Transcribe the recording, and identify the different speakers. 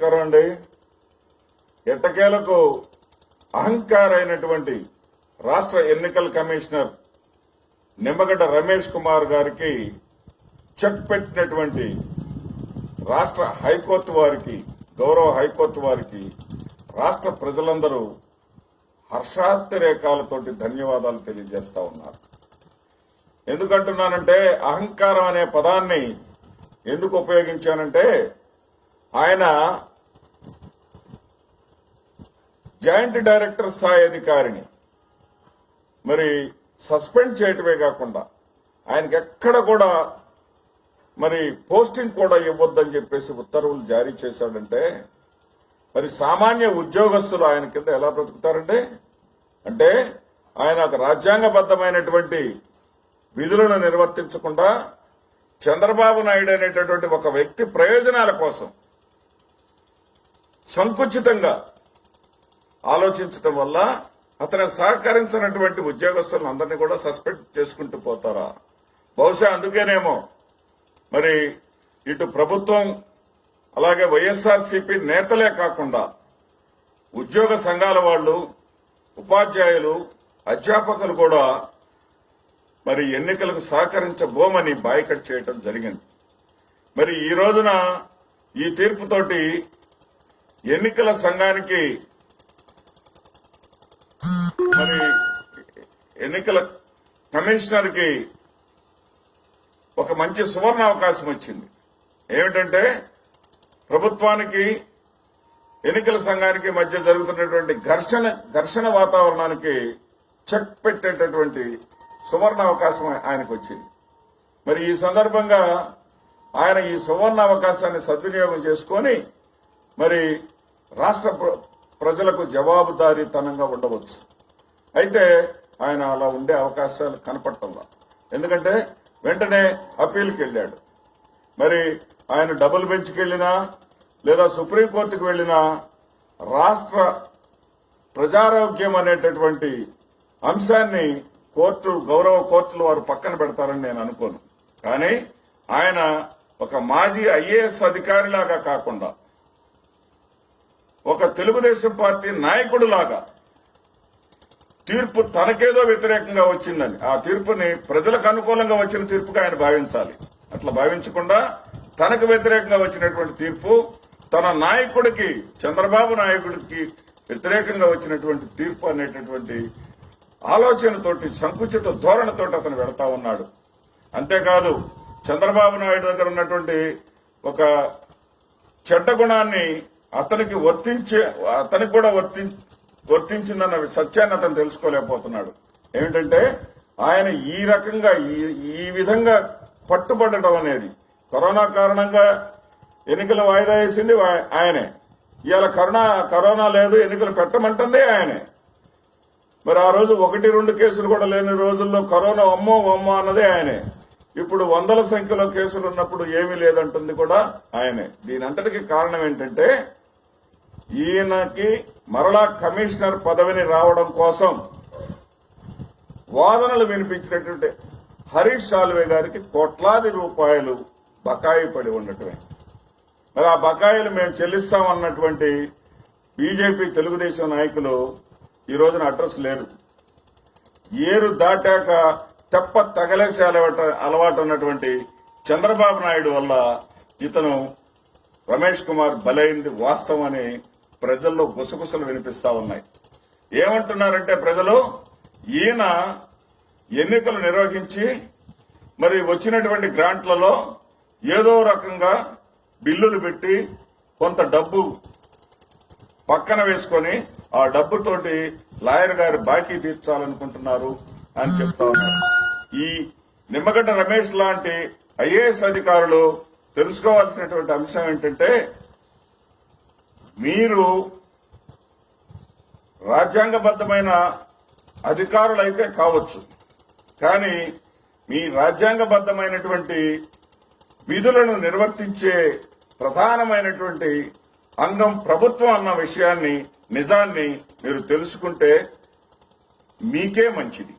Speaker 1: నమస్కారం అండి. ఎట్టకేలకు అహంకారైనటువంటి రాష్ట్ర ఎన్నికల కమిషనర్ నిమ్మగడ్డ రమేష్ కుమార్ గారికి చెక్ పెట్టినటువంటి రాష్ట్ర హైకోర్టు వారికి గౌరవ హైకోర్టు వారికి రాష్ట్ర ప్రజలందరూ హర్షాతిరేకాలతోటి ధన్యవాదాలు తెలియజేస్తా ఉన్నారు. ఎందుకంటున్నానంటే అహంకారం అనే పదాన్ని ఎందుకు ఉపయోగించానంటే ఆయన జాయింట్ డైరెక్టర్ స్థాయి అధికారిని. మరి సస్పెండ్ చేయటమే కాకుండా ఆయనకి ఎక్కడ కూడా మరి పోస్టింగ్ కూడా ఇవ్వద్దని చెప్పేసి ఉత్తర్వులు జారీ చేశాడంటే మరి సామాన్య ఉద్యోగస్తులు ఆయన కింద ఎలా బ్రతుకుతారండి? అంటే ఆయన ఒక రాజ్యాంగబద్ధమైనటువంటి విధులను నిర్వర్తించకుండా చంద్రబాబు నాయుడు అనేటటువంటి ఒక వ్యక్తి ప్రయోజనాల కోసం సంకుచితంగా ఆలోచించటం వల్ల అతను సహకరించినటువంటి ఉద్యోగస్తులను అందరినీ కూడా సస్పెండ్ చేసుకుంటూ పోతారా? బహుశా అందుకేనేమో మరి ఇటు ప్రభుత్వం అలాగే వైఎస్ఆర్సీపీ నేతలే కాకుండా ఉద్యోగ సంఘాల వాళ్ళు ఉపాధ్యాయులు అధ్యాపకులు కూడా మరి ఎన్నికలకు సహకరించబోమని బాయ్కట్ చేయటం జరిగింది. మరి ఈ రోజున ఈ తీర్పుతోటి ఎన్నికల సంఘానికి ఎన్నికల కమిషనర్కి ఒక మంచి సువర్ణ అవకాశం వచ్చింది. ఏమిటంటే ప్రభుత్వానికి ఎన్నికల సంఘానికి మధ్య జరుగుతున్నటువంటి ఘర్షణ ఘర్షణ వాతావరణానికి చెక్ పెట్టేటటువంటి సువర్ణ అవకాశం ఆయనకు వచ్చింది మరి ఈ సందర్భంగా ఆయన ఈ సువర్ణ అవకాశాన్ని సద్వినియోగం చేసుకొని మరి రాష్ట్ర ప్ర- ప్రజలకు జవాబుదారీతనంగా ఉండవచ్చు. అయితే ఆయన అలా ఉండే అవకాశాలు కనపడటంలా. ఎందుకంటే వెంటనే అప్పీల్కి వెళ్ళాడు మరి ఆయన డబుల్ బెంచ్కి వెళ్ళినా లేదా సుప్రీంకోర్టుకు వెళ్ళినా రాష్ట్ర ప్రజారోగ్యం అనేటటువంటి అంశాన్ని కోర్టు గౌరవ కోర్టులు వారు పక్కన పెడతారని నేను అనుకోను. కానీ ఆయన ఒక మాజీ ఐఏఎస్ అధికారిలాగా కాకుండా ఒక తెలుగుదేశం పార్టీ నాయకుడిలాగా తీర్పు తనకేదో వ్యతిరేకంగా వచ్చిందని. ఆ తీర్పుని ప్రజలకు అనుకూలంగా వచ్చిన తీర్పుగా ఆయన భావించాలి. అట్లా భావించకుండా తనకు వ్యతిరేకంగా వచ్చినటువంటి తీర్పు తన నాయకుడికి చంద్రబాబు నాయకుడికి వ్యతిరేకంగా వచ్చినటువంటి తీర్పు అనేటటువంటి ఆలోచనతోటి సంకుచిత ధోరణితోటి అతను వెళతా ఉన్నాడు. అంతేకాదు చంద్రబాబు నాయుడు దగ్గర ఉన్నటువంటి ఒక చెడ్డ గుణాన్ని అతనికి వర్తించే అతనికి కూడా వర్తి గుర్తించిందన్న సత్యాన్ని అతను తెలుసుకోలేకపోతున్నాడు. ఏమిటంటే ఆయన ఈ రకంగా ఈ- ఈ విధంగా పట్టుబడటం అనేది కరోనా కారణంగా ఎన్నికలు వాయిదా వేసింది ఆయనే. ఇవాళ కరోనా కరోనా లేదు ఎన్నికలు పెట్టమంటుంది ఆయనే. మరి ఆ రోజు ఒకటి రెండు కేసులు కూడా లేని రోజుల్లో కరోనా అమ్మో అమ్మో అన్నదే ఆయనే. ఇప్పుడు వందల సంఖ్యలో కేసులు ఉన్నప్పుడు ఏమీ లేదంటుంది కూడా ఆయనే. దీని అంతటికి కారణం ఏంటంటే ఈయనకి మరలా కమిషనర్ పదవిని రావడం కోసం వాదనలు వినిపించినటువంటి హరీష్ సాల్వే గారికి కోట్లాది రూపాయలు బకాయి పడి ఉండటమే. మరి ఆ బకాయిలు మేము చెల్లిస్తామన్నటువంటి బీజేపీ తెలుగుదేశం నాయకులు ఈ రోజున అడ్రస్ లేరు ఏరు దాటాక తెప్ప తగలేసే అలవాటు అలవాటు ఉన్నటువంటి చంద్రబాబు నాయుడు వల్ల ఇతను రమేష్ కుమార్ బలైంది వాస్తవం అని ప్రజల్లో గుసగుసలు వినిపిస్తా ఉన్నాయి. ఏమంటున్నారంటే ప్రజలు ఈయన ఎన్నికలు నిర్వహించి మరి వచ్చినటువంటి గ్రాంట్లలో ఏదో రకంగా బిల్లులు పెట్టి కొంత డబ్బు పక్కన వేసుకొని ఆ డబ్బుతోటి లాయర్ గారు బాకీ తీర్చాలనుకుంటున్నారు అని చెప్తా ఉన్నారు. ఈ నిమ్మగడ్డ రమేష్ లాంటి ఐఏఎస్ అధికారులు తెలుసుకోవాల్సినటువంటి అంశం ఏంటంటే మీరు రాజ్యాంగబద్ధమైన అధికారులైతే కావచ్చు. కానీ మీ రాజ్యాంగబద్ధమైనటువంటి విధులను నిర్వర్తించే ప్రధానమైనటువంటి అంగం ప్రభుత్వం అన్న విషయాన్ని నిజాన్ని మీరు తెలుసుకుంటే మీకే మంచిది.